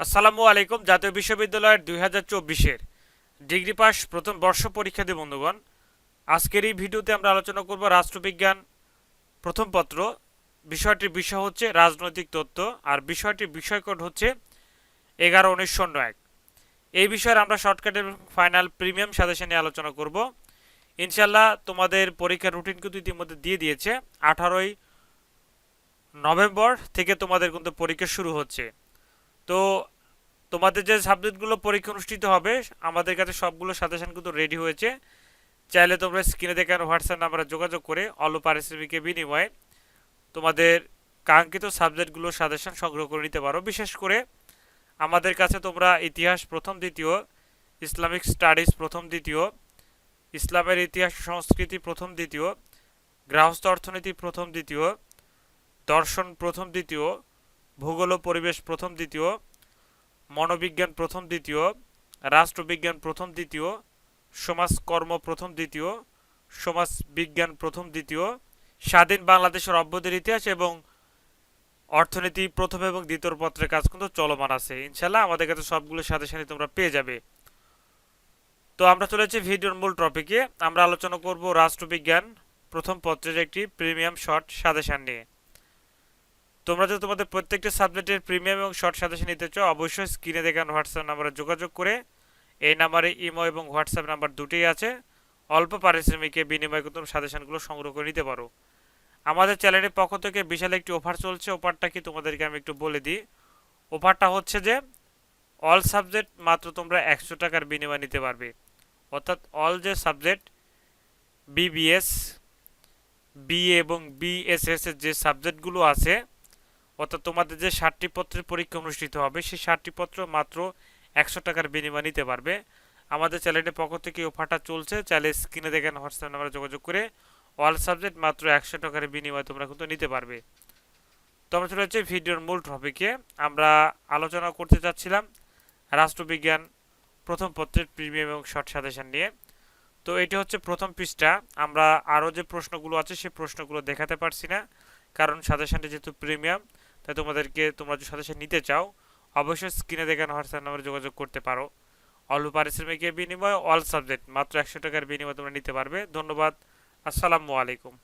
আসসালামু আলাইকুম, জাতীয় বিশ্ববিদ্যালয়ের দুই হাজার চব্বিশের ডিগ্রি পাস প্রথম বর্ষ পরীক্ষার্থী বন্ধুগণ, আজকের এই ভিডিওতে আমরা আলোচনা করব রাষ্ট্রবিজ্ঞান প্রথম পত্র। বিষয়টির বিষয় হচ্ছে রাজনৈতিক তত্ত্ব আর বিষয়টির বিষয়কোড হচ্ছে এগারো, উনিশ, শূন্য, এক। এই বিষয়ে আমরা শর্টকাট এবং ফাইনাল প্রিমিয়াম সাজেশন নিয়ে আলোচনা করব। ইনশাল্লাহ তোমাদের পরীক্ষার রুটিন কিন্তু ইতিমধ্যে দিয়ে দিয়েছে। আঠারোই নভেম্বর থেকে তোমাদের কিন্তু পরীক্ষা শুরু হচ্ছে। তো তোমাদের যে সাবজেক্টগুলো পরীক্ষা অনুষ্ঠিত হবে, আমাদের কাছে সবগুলো সাজেশন কিন্তু রেডি হয়েছে। চাইলে তোমরা স্ক্রিনে দেখানো হোয়াটসঅ্যাপ নাম্বারে যোগাযোগ করে অল্প পারিশ্রমিকের বিনিময়ে তোমাদের কাঙ্ক্ষিত সাবজেক্টগুলো সাজেশন সংগ্রহ করে নিতে পারো। বিশেষ করে আমাদের কাছে তোমরা ইতিহাস প্রথম, দ্বিতীয়, ইসলামিক স্টাডিজ প্রথম, দ্বিতীয়, ইসলামের ইতিহাস, সংস্কৃতি প্রথম, দ্বিতীয়, গৃহস্থ অর্থনীতি প্রথম, দ্বিতীয়, দর্শন প্রথম, দ্বিতীয় ভূগোল ও পরিবেশ প্রথম দ্বিতীয়, মনোবিজ্ঞান প্রথম দ্বিতীয়, রাষ্ট্রবিজ্ঞান প্রথম দ্বিতীয়, সমাজকর্ম প্রথম দ্বিতীয় সমাজ বিজ্ঞান প্রথম দ্বিতীয়, স্বাধীন বাংলাদেশের অভ্যুদয়ের ইতিহাস এবং অর্থনীতি প্রথম এবং দ্বিতীয় পত্রের কাজ কিন্তু চলমান আছে। ইনশাল্লাহ আমাদের কাছে সবগুলো সাথে সাথে তোমরা পেয়ে যাবে। তো আমরা চলেছি ভিডিওর মূল টপিকে আমরা আলোচনা করব রাষ্ট্রবিজ্ঞান প্রথম পত্রের একটি প্রিমিয়াম শর্ট সাজেশন নিয়ে। তোমরা যদি তোমাদের প্রত্যেকটা সাবজেক্টের প্রিমিয়াম এবং শর্ট সাজেশন নিতে চাও, অবশ্যই স্ক্রিনে দেখান হোয়াটসঅ্যাপ নাম্বারে যোগাযোগ করে এই নাম্বারে ইমো এবং হোয়াটসঅ্যাপ নাম্বার দুটোই আছে। অল্প পারিশ্রমিকে বিনিময়ে কিন্তু সাজেশনগুলো সংগ্রহ করে নিতে পারো। আমাদের চ্যানেলের পক্ষ থেকে বিশাল একটি অফার চলছে। অফারটা কি তোমাদেরকে আমি একটু বলে দিই। অফারটা হচ্ছে যে অল সাবজেক্ট মাত্র তোমরা একশো টাকার বিনিময় নিতে পারবে। অর্থাৎ অল যে সাবজেক্ট বিবিএস বিএ এবং বিএসএস এর যে সাবজেক্টগুলো আছে অর্থাৎ তোমাদের যে ষাটটি পত্রের পরীক্ষা অনুষ্ঠিত হবে, সেই ষাটটি পত্র মাত্র একশো টাকার বিনিময় নিতে পারবে। আমাদের চ্যানেলের পক্ষ থেকে অফারটা চলছে। চাইলে স্ক্রিনে দেখেন হোয়াটসঅ্যাপ নাম্বারে যোগাযোগ করে অল সাবজেক্ট মাত্র একশো টাকার বিনিময়ে তোমরা কিন্তু নিতে পারবে। তো আমরা চলে ভিডিওর মূল টপিকে আমরা আলোচনা করতে চাচ্ছিলাম রাষ্ট্রবিজ্ঞান প্রথম পত্রের প্রিমিয়াম এবং শর্ট সাজেশন নিয়ে। তো এটি হচ্ছে প্রথম পৃষ্ঠা। আমরা আরও যে প্রশ্নগুলো আছে সেই প্রশ্নগুলো দেখাতে পারছি না, কারণ সাজেশনটি যেহেতু প্রিমিয়াম তাই তোমাদেরকে, তোমরা যদি সদস্য নিতে চাও, অবশ্যই স্ক্রিনে দেখানো হোয়াটসঅ্যাপ নাম্বারে যোগাযোগ করতে পারো। অল্প পারিশ্রমিকের বিনিময়ে অল সাবজেক্ট মাত্র একশো টাকার বিনিময়ে তোমরা নিতে পারবে। ধন্যবাদ। আসসালামু আলাইকুম।